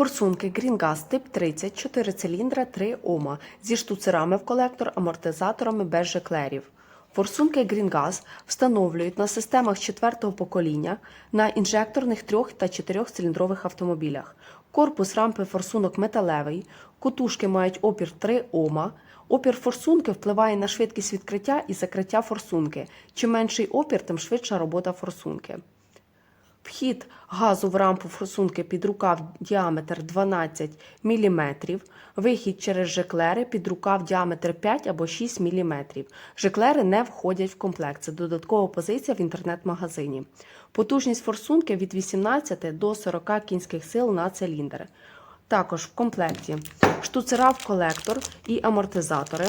Форсунки Greengas тип 30, 4 циліндра, 3 Ома зі штуцерами в колектор, амортизаторами без жеклерів. Форсунки Greengas встановлюють на системах четвертого покоління на інжекторних трьох та чотирьохциліндрових автомобілях. Корпус рампи форсунок металевий, кутушки мають опір 3 Ома. Опір форсунки впливає на швидкість відкриття і закриття форсунки. Чим менший опір, тим швидша робота форсунки. Вхід газу в рампу форсунки під рукав діаметр 12 мм, вихід через жеклери під рукав діаметр 5 або 6 мм. Жеклери не входять в комплект. Це додаткова позиція в інтернет-магазині. Потужність форсунки від 18 до 40 кінських сил на циліндр. Також в комплекті штуцера в колектор і амортизатори.